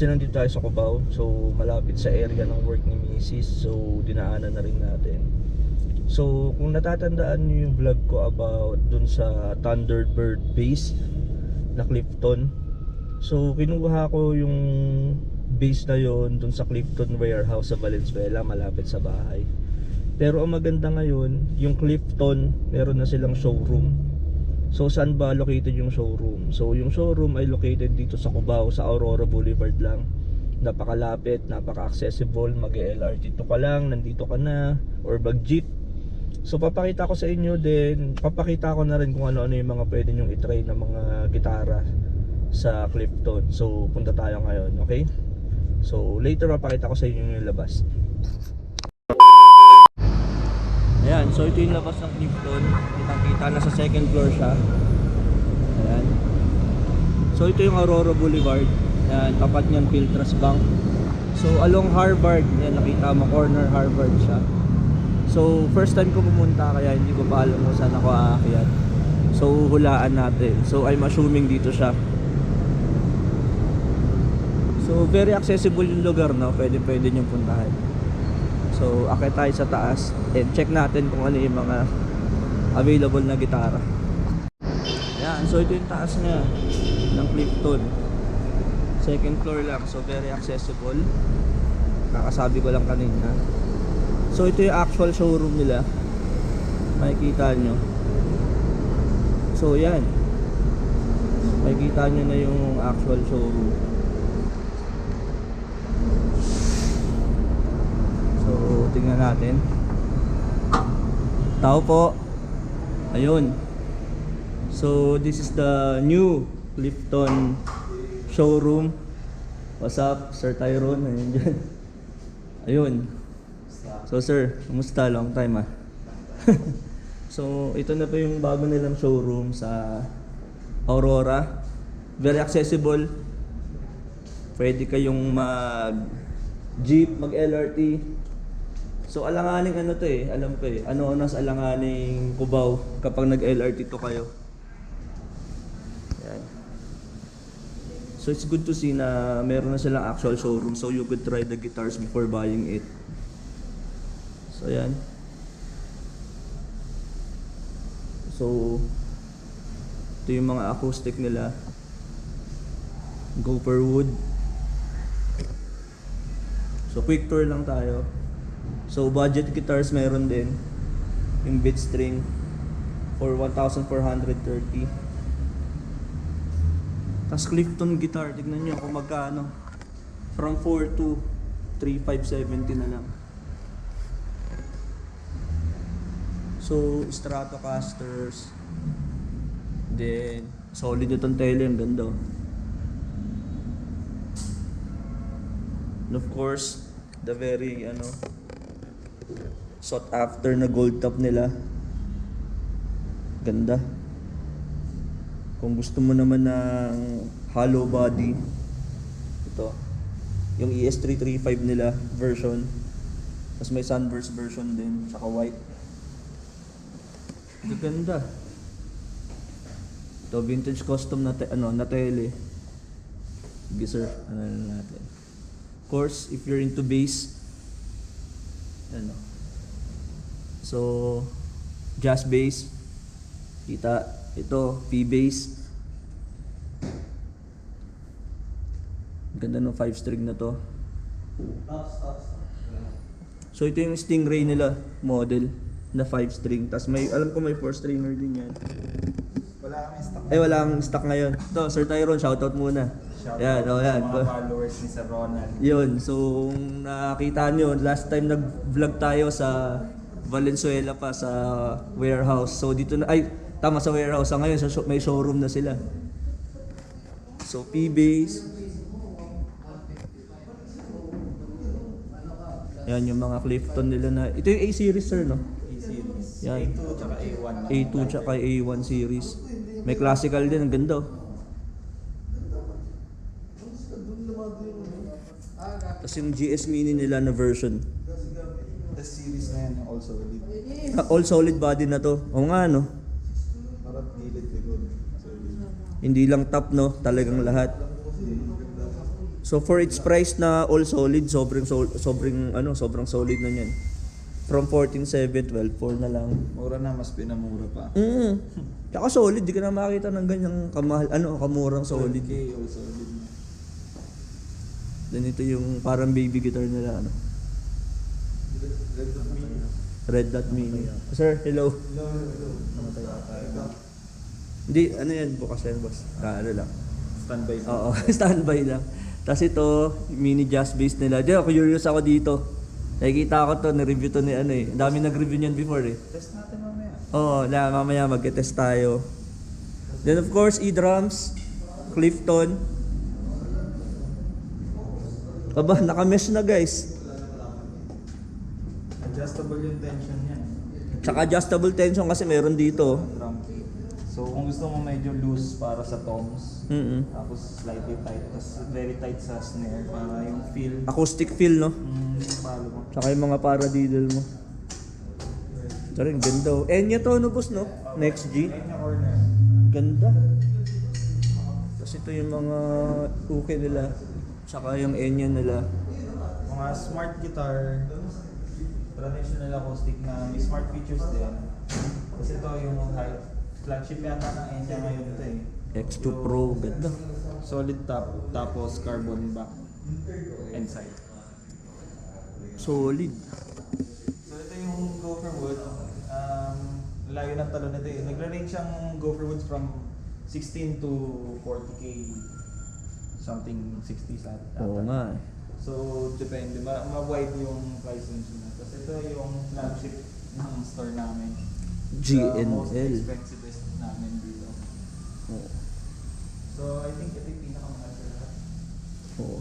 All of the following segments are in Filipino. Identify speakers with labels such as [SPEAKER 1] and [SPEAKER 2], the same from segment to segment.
[SPEAKER 1] kasi nandito tayo sa Cubao. So, malapit sa area ng work ni Mrs. So, dinaanan na rin natin. So, kung natatandaan niyo yung vlog ko about dun sa Thunderbird base na Clifton. So, kinuha ko yung base na yon dun sa Clifton Warehouse sa Valenzuela, malapit sa bahay. Pero ang maganda ngayon, yung Clifton, meron na silang showroom. So saan ba located yung showroom? So yung showroom ay located dito sa Cubao sa Aurora Boulevard lang. Napakalapit, napaka-accessible, mag-LRT to ka lang, nandito ka na or bag jeep. So papakita ko sa inyo din, papakita ko na rin kung ano-ano yung mga pwede nyong i-try na mga gitara sa Clifton. So punta tayo ngayon, okay? So later papakita ko sa inyo yung labas. Ayan, so ito yung labas ng Clifton. Kitang-kita na sa second floor siya. Ayan. So ito yung Aurora Boulevard. Ayan, tapat niyan Piltras Bank. So along Harvard, yan nakita mo corner Harvard siya. So first time ko pumunta kaya hindi ko pa alam kung saan ako aakyat. So hulaan natin. So I'm assuming dito siya. So very accessible yung lugar no, pwede pwede niyong puntahan. So akit tayo sa taas and check natin kung ano yung mga available na gitara. Yan, so ito yung taas niya ng Clifton. Second floor lang, so very accessible. Kakasabi ko lang kanina. So ito yung actual showroom nila. Makikita nyo. So yan. Makikita nyo na yung actual showroom. So tingnan natin. Tao po. Ayun. So this is the new Clifton showroom. What's up, Sir Tyrone? Ayun dyan. Ayun. So sir, kumusta? Long time ah. so ito na po yung bago nilang showroom sa Aurora. Very accessible. Pwede kayong mag jeep, mag LRT. So alanganing ano to eh, alam ko eh. Ano nas alanganing Cubao kapag nag LRT to kayo. Yan. So it's good to see na meron na silang actual showroom so you could try the guitars before buying it. So yan. So ito yung mga acoustic nila. Gopher Wood. So quick tour lang tayo. So budget guitars meron din. Yung beat string for 1,430. Tapos Clifton guitar, tignan nyo kung magkano. From 4 to 3,570 na lang. So, Stratocasters. Then, solid itong tele, ang ganda. oh. And of course, the very, ano, sought after na gold top nila. Ganda. Kung gusto mo naman ng hollow body, ito. Yung E ES335 nila version. Tapos may sunburst version din, tsaka white. Ganda. Ito vintage custom na ano na tele. Sir, ano na natin. Of course, if you're into bass, ano. So, jazz bass. Kita, ito, P-bass. Ganda ng 5 string na to. So ito yung Stingray nila model na 5 string. Tapos may alam ko may 4 stringer din yan.
[SPEAKER 2] Wala kami stock.
[SPEAKER 1] Eh wala akong stock ngayon. Ito, Sir Tyrone, shoutout muna.
[SPEAKER 2] Shoutout
[SPEAKER 1] Yan, oh, yan.
[SPEAKER 2] mga followers ni Sir Ronald.
[SPEAKER 1] Yun, so kung nakita nyo, last time nag-vlog tayo sa Valenzuela pa sa warehouse. So dito na, ay, tama sa warehouse. Ngayon, sa show- may showroom na sila. So P-Base. Yan yung mga Clifton nila na, ito yung A-series sir, no?
[SPEAKER 2] A-series.
[SPEAKER 1] Yan.
[SPEAKER 2] A2 tsaka A1.
[SPEAKER 1] A2 tsaka A1 series. May classical din, ang ganda. oh. Tapos yung GS Mini nila na version.
[SPEAKER 2] The series na yan also ulit.
[SPEAKER 1] Ah, All solid body na to. Oo nga no.
[SPEAKER 2] Parang gilid. So,
[SPEAKER 1] Hindi lang top no, talagang lahat. So for its price na all solid, sobrang sol- sobrang ano, sobrang solid na niyan. From 14,712, 4 na lang.
[SPEAKER 2] Mura na, mas pinamura pa.
[SPEAKER 1] Mm. Tsaka solid, di ka na makita ng ganyang kamahal, ano, kamurang solid.
[SPEAKER 2] 12K all solid.
[SPEAKER 1] Then ito yung parang baby guitar nila, ano. Red Dot Mini. Sir, hello.
[SPEAKER 2] Namatay na.
[SPEAKER 1] Hindi, ano yan, bukas yan, boss. Ah, ano lang.
[SPEAKER 2] Standby pa.
[SPEAKER 1] Oo, standby lang. Tapos ito, mini jazz bass nila. Diyan, curious ako dito. Nakikita ko to, na-review to ni ano eh. Ang dami nag-review niyan before eh.
[SPEAKER 2] Test natin mamaya.
[SPEAKER 1] Oo, na mamaya mag-test tayo. Then of course, e-drums, Clifton. Aba, naka-mesh na guys.
[SPEAKER 2] Adjustable yung tension niya.
[SPEAKER 1] Tsaka adjustable tension kasi meron dito.
[SPEAKER 2] Drum. So kung gusto mo medyo loose para sa toms,
[SPEAKER 1] Mm
[SPEAKER 2] tapos slightly tight, tapos very tight sa snare para yung feel,
[SPEAKER 1] Acoustic feel, no?
[SPEAKER 2] mm, palo mo.
[SPEAKER 1] Tsaka yung mga paradiddle mo. Ito rin, ganda. oh. Enya to, no boss, no? Next G.
[SPEAKER 2] Yung corner.
[SPEAKER 1] Ganda. Tapos ito yung mga uke nila. Tsaka yung Enya nila.
[SPEAKER 2] Mga smart guitar, traditional acoustic na may smart features din. Kasi ito yung high, flagship yata ng Enya ngayon ito eh.
[SPEAKER 1] X2 Pro, ganda.
[SPEAKER 2] Solid top, tapos carbon back and side.
[SPEAKER 1] Solid.
[SPEAKER 2] So ito yung Gopher Wood. Um, layo ng talon nito eh. Nagra-range siyang Gopher Woods from 16 to 40k something 60 sa
[SPEAKER 1] Oo nga. eh.
[SPEAKER 2] So depende, ma- ma-wide yung price range niya. Tapos ito yung flagship ng store namin. The most
[SPEAKER 1] GNL.
[SPEAKER 2] expensivest namin dito.
[SPEAKER 1] Oo.
[SPEAKER 2] So I think ito yung pinakamahal sa lahat.
[SPEAKER 1] Oo.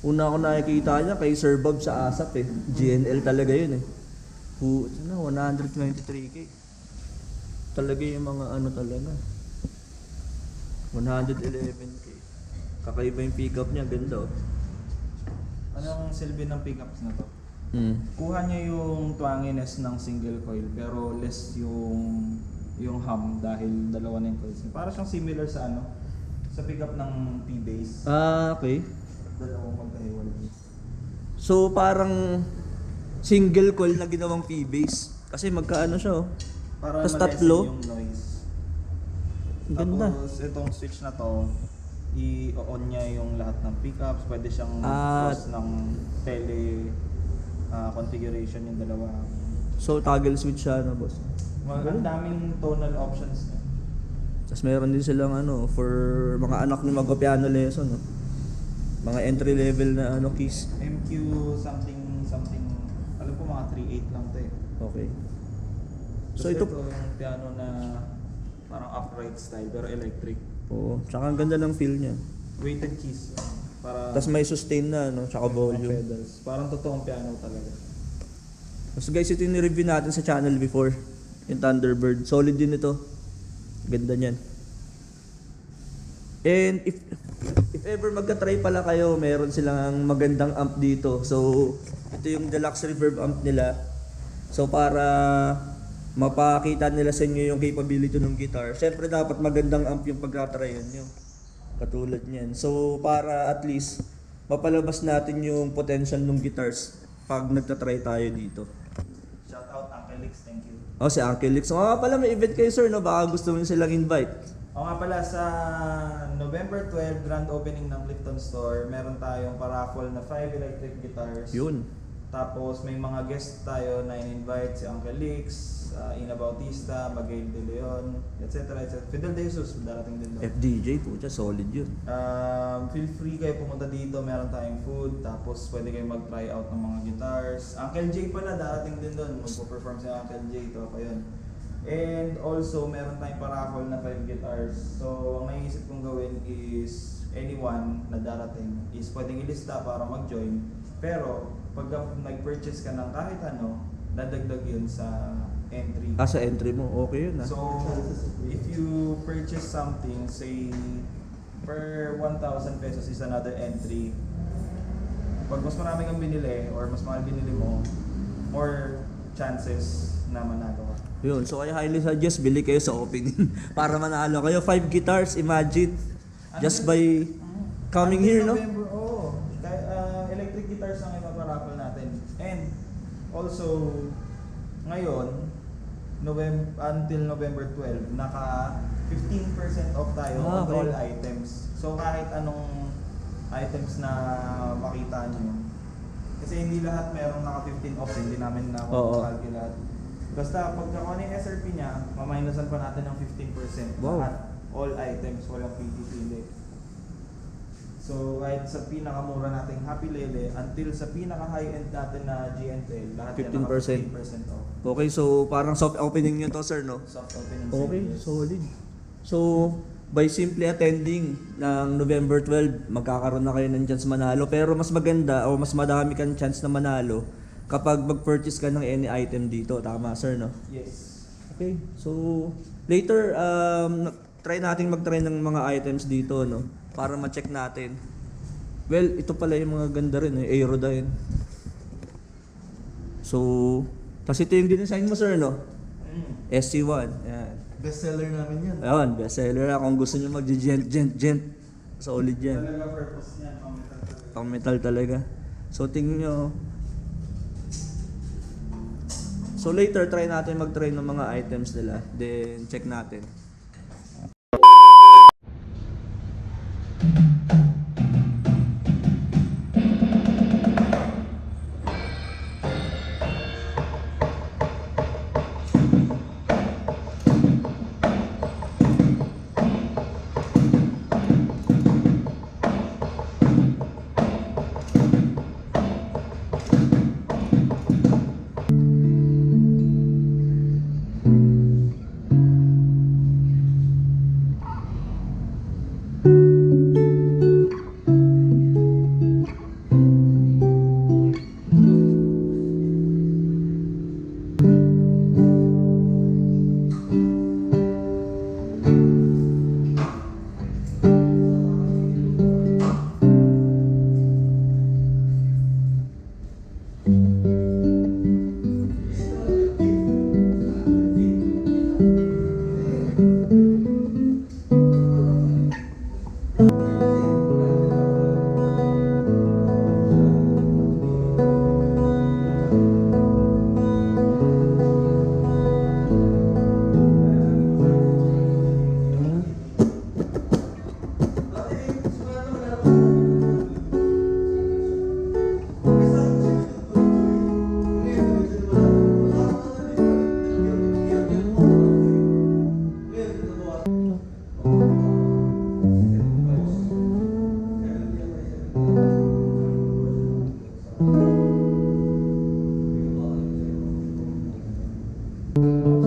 [SPEAKER 1] Una ko nakikita niya kay Sir Bob sa ASAP eh. GNL talaga yun eh. Hu, ano, 123k. Talaga yung mga ano talaga. 111k. Kakaiba yung pickup niya, ganda oh.
[SPEAKER 2] Anong silbi ng pickups na to?
[SPEAKER 1] Mm.
[SPEAKER 2] Kuha niya yung twanginess ng single coil pero less yung yung hum dahil dalawa na yung coils. niya. Para siyang similar sa ano sa pickup ng P-bass.
[SPEAKER 1] Ah, okay.
[SPEAKER 2] Dalawang magkahiwalay.
[SPEAKER 1] So parang single coil na ginawang P-bass. Kasi magkaano siya oh.
[SPEAKER 2] Para
[SPEAKER 1] Tas
[SPEAKER 2] ma-lessen
[SPEAKER 1] tatlo?
[SPEAKER 2] yung noise.
[SPEAKER 1] Ang Ganda.
[SPEAKER 2] Tapos itong switch na to, i-on niya yung lahat ng pickups. Pwede siyang
[SPEAKER 1] Ah.
[SPEAKER 2] cross ng tele ah, configuration yung dalawa.
[SPEAKER 1] So toggle switch siya no, boss.
[SPEAKER 2] Mag- Ang daming tonal options niya.
[SPEAKER 1] Tapos meron din silang ano for mga anak ni magpa-piano lesson no. Mga entry level na ano keys.
[SPEAKER 2] MQ something something alam ko mga 3.8 lang to eh.
[SPEAKER 1] Okay.
[SPEAKER 2] So
[SPEAKER 1] So
[SPEAKER 2] ito,
[SPEAKER 1] ito
[SPEAKER 2] yung piano na parang upright style pero electric.
[SPEAKER 1] Oo, tsaka ang ganda ng feel niya.
[SPEAKER 2] Weighted keys. Para
[SPEAKER 1] Tapos may sustain na no, tsaka volume.
[SPEAKER 2] pedals. Parang totoong piano talaga.
[SPEAKER 1] Tapos guys, ito yung review natin sa channel before. Yung Thunderbird. Solid din ito. Ganda niyan. And if if ever magka-try pala kayo, meron silang magandang amp dito. So, ito yung deluxe reverb amp nila. So, para mapakita nila sa inyo yung capability ng guitar. Siyempre, dapat magandang amp yung pagkatryan nyo. Katulad niyan. So, para at least mapalabas natin yung potential ng guitars pag nagtatry tayo dito.
[SPEAKER 2] Shout out Uncle Lix, thank you.
[SPEAKER 1] Oh, si Uncle Lix. Nga pala may event kayo, sir, no? Baka gusto mo silang invite.
[SPEAKER 2] O nga pala sa November 12 grand opening ng Clifton Store, meron tayong paraffle na 5 electric guitars.
[SPEAKER 1] Yun.
[SPEAKER 2] Tapos may mga guest tayo na in-invite si Uncle Lix, uh, Ina Bautista, Miguel De Leon, etc. etc. Fidel De Jesus, darating din doon.
[SPEAKER 1] FDJ po, siya solid yun.
[SPEAKER 2] Um, feel free kayo pumunta dito, meron tayong food, tapos pwede kayo mag-try out ng mga guitars. Uncle J pala, darating din doon. Magpo-perform si Uncle J, ito pa yun. And also, meron tayong paraffle na 5 guitars. So, ang naisip kong gawin is anyone na darating is pwedeng ilista para mag-join. Pero, pag nag-purchase ka ng kahit ano, dadagdag yun sa entry.
[SPEAKER 1] Ah, sa entry mo, okay yun ah.
[SPEAKER 2] So, if you purchase something, say, per 1,000 pesos is another entry. Pag mas marami kang binili or mas mahal binili mo, more chances na managawa.
[SPEAKER 1] Yun, so I highly suggest bili kayo sa opening para manalo kayo. 5 guitars, imagine. Just by coming here, no?
[SPEAKER 2] November, oo. Kaya, ah, electric guitars ang ipaparaffle natin. And also, ngayon, November, until November 12, naka 15% off tayo
[SPEAKER 1] Ah,
[SPEAKER 2] on
[SPEAKER 1] okay.
[SPEAKER 2] all items. So kahit anong items na makita nyo, kasi hindi lahat merong naka 15 off, hindi namin na
[SPEAKER 1] Oo.
[SPEAKER 2] calculate. Basta pagka kung ano yung SRP niya, maminusan pa natin ng 15%.
[SPEAKER 1] Wow.
[SPEAKER 2] Lahat, all items, walang pipili. Kahit sa pinakamura nating Happy Lele until sa pinaka high-end natin na GNTL, lahat yan naka
[SPEAKER 1] 15%.
[SPEAKER 2] 15% off.
[SPEAKER 1] Okay, so parang soft opening nyo to, sir, no?
[SPEAKER 2] Soft opening
[SPEAKER 1] Okay,
[SPEAKER 2] sales.
[SPEAKER 1] solid. So, by simply attending ng November 12, magkakaroon na kayo ng chance manalo. Pero mas maganda o mas madami kang chance na manalo kapag mag-purchase ka ng any item dito. Tama, sir, no?
[SPEAKER 2] Yes.
[SPEAKER 1] Okay, so later, um, try natin mag-try ng mga items dito, no? Para ma-check natin. Well, ito pala yung mga ganda rin, eh, Aerodyne. So, kasi ito yung dinesign mo, sir, no?
[SPEAKER 2] Mm.
[SPEAKER 1] SC1, yan.
[SPEAKER 3] Bestseller namin yan.
[SPEAKER 1] Ayun, bestseller na. Kung gusto nyo mag-gent, gent, gent. Solid yan.
[SPEAKER 2] Talaga purpose pang metal talaga.
[SPEAKER 1] Pang metal talaga. So, tingnan nyo. So, later, try natin mag-try ng mga items nila. Then, check natin. Thank you.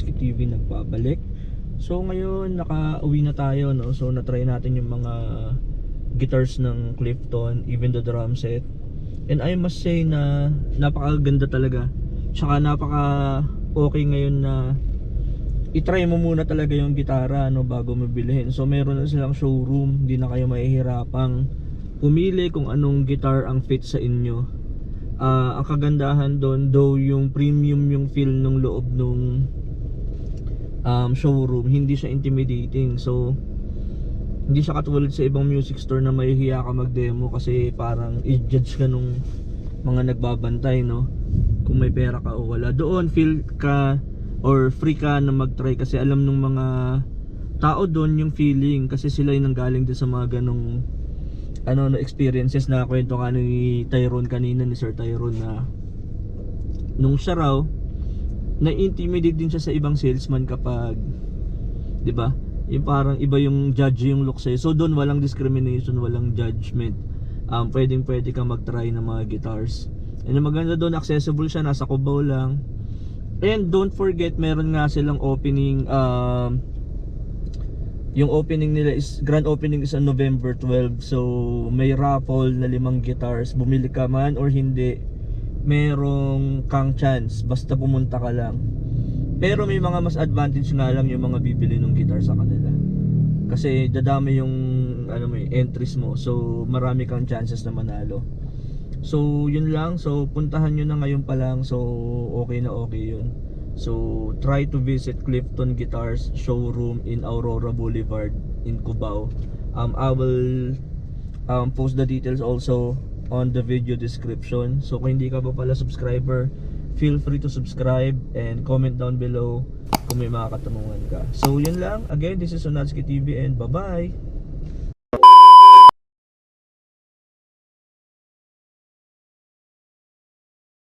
[SPEAKER 1] Onatsuki TV nagbabalik. So ngayon, naka-uwi na tayo, no? So na-try natin yung mga guitars ng Clifton, even the drum set. And I must say na napakaganda talaga. Tsaka napaka okay ngayon na i-try mo muna talaga yung gitara no bago mo bilhin. So meron na silang showroom, hindi na kayo mahihirapang pumili kung anong guitar ang fit sa inyo. Ah, ang kagandahan doon, though yung premium yung feel ng loob nung um, showroom, hindi siya intimidating. So hindi siya katulad sa ibang music store na mahihiya ka mag-demo kasi parang i-judge ka nung mga nagbabantay, no? Kung may pera ka o wala. Doon, feel ka or free ka na mag-try kasi alam nung mga tao doon yung feeling kasi sila yung nanggaling din sa mga ganong ano no experiences na kwento nga ni Tyrone kanina ni Sir Tyrone na nung siya raw na-intimidate din siya sa ibang salesman kapag 'di ba? Yung parang iba yung judge yung look sa'yo. So doon walang discrimination, walang judgment. Um, pwedeng pwede kang mag-try ng mga guitars. And ang maganda doon, accessible siya, nasa Cubao lang. And don't forget, meron nga silang opening um, yung opening nila is grand opening is on November 12 so may raffle na limang guitars bumili ka man or hindi merong kang chance basta pumunta ka lang. Pero may mga mas advantage nga lang yung mga bibili ng guitar sa kanila. Kasi dadami yung ano mo eh, entries mo. So marami kang chances na manalo. So yun lang. So puntahan nyo na ngayon pa lang. So okay na okay yun. So try to visit Clifton Guitars showroom in Aurora Boulevard in Cubao. Um, I will um, post the details also on the video description. So kung hindi ka pa pala subscriber, feel free to subscribe and comment down below kung may mga katanungan ka. So yun lang. Again, this is Onatsuki TV and bye-bye!